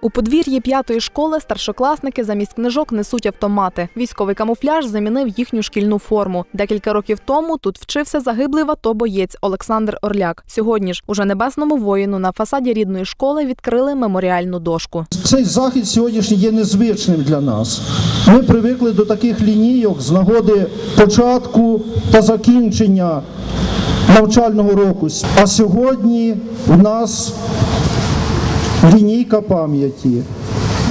У подвір'ї п'ятої школи старшокласники замість книжок несуть автомати. Військовий камуфляж замінив їхню шкільну форму. Декілька років тому тут вчився загиблий в боєць Олександр Орляк. Сьогодні ж уже небесному воїну на фасаді рідної школи відкрили меморіальну дошку. Цей захід сьогоднішній є незвичним для нас. Ми привикли до таких лінійок з нагоди початку та закінчення навчального року. А сьогодні у нас лінійка пам'яті.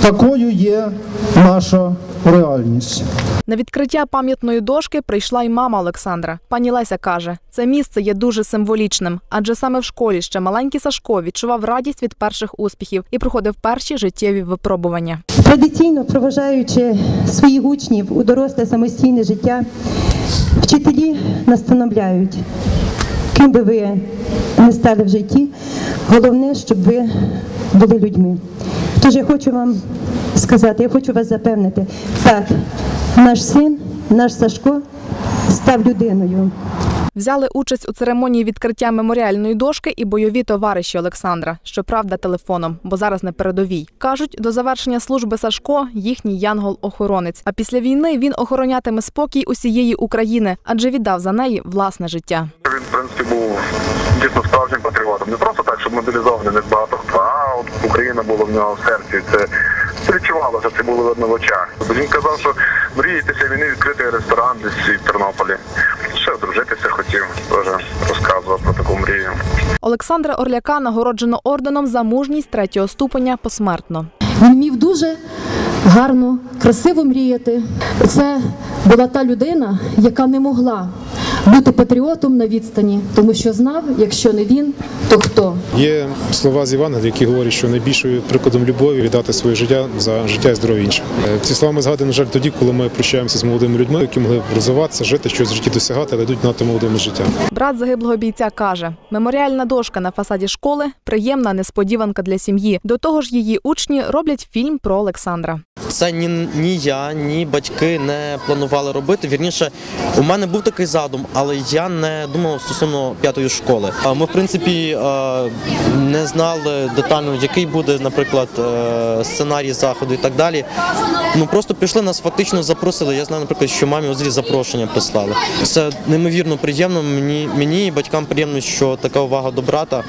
Такою є наша реальність. На відкриття пам'ятної дошки прийшла й мама Олександра. Пані Леся каже, це місце є дуже символічним, адже саме в школі ще маленький Сашко відчував радість від перших успіхів і проходив перші життєві випробування. Традиційно проважаючи своїх учнів у доросле самостійне життя, вчителі настановляють, ким би ви не стали в житті, головне, щоб ви були людьми. Тож я хочу вам сказати, я хочу вас запевнити, так, наш син, наш Сашко став людиною. Взяли участь у церемонії відкриття меморіальної дошки і бойові товариші Олександра. Щоправда, телефоном, бо зараз на передовій. кажуть, до завершення служби Сашко їхній янгол-охоронець. А після війни він охоронятиме спокій усієї України, адже віддав за неї власне життя. Він, в принципі, був дійсно справжнім патріотом. Не просто так, щоб мобілізований не багато хто, а от Україна була в нього в серці. Це відчувалося, це було видно в очах. Він казав, що мріє після війни відкрити ресторан десь в Тернополі. Ще одружитися хотів, теж розказував про таку мрію. Олександра Орляка нагороджено орденом за мужність третього ступеня посмертно. Він вмів дуже гарно, красиво мріяти. Це була та людина, яка не могла бути патріотом на відстані, тому що знав, якщо не він, то хто. Є слова з Євангелія, які говорять, що найбільшою прикладом любові віддати своє життя за життя і здоров'я інших. Е, Ці слова ми згадуємо, на жаль, тоді, коли ми прощаємося з молодими людьми, які могли б розвиватися, жити, щось в житті досягати, але йдуть надто молодими життя. Брат загиблого бійця каже: меморіальна дошка на фасаді школи приємна несподіванка для сім'ї. До того ж, її учні роблять фільм про Олександра. Це ні, ні я, ні батьки не планували робити. Вірніше, у мене був такий задум, але я не думав стосовно п'ятої школи. Ми, в принципі, е, не знали детально, який буде, наприклад, е, сценарій заходу і так далі. Ну просто прийшли, нас фактично запросили. Я знаю, наприклад, що мамі озрі запрошення прислали. Це неймовірно приємно. Мені мені і батькам приємно, що така увага до брата.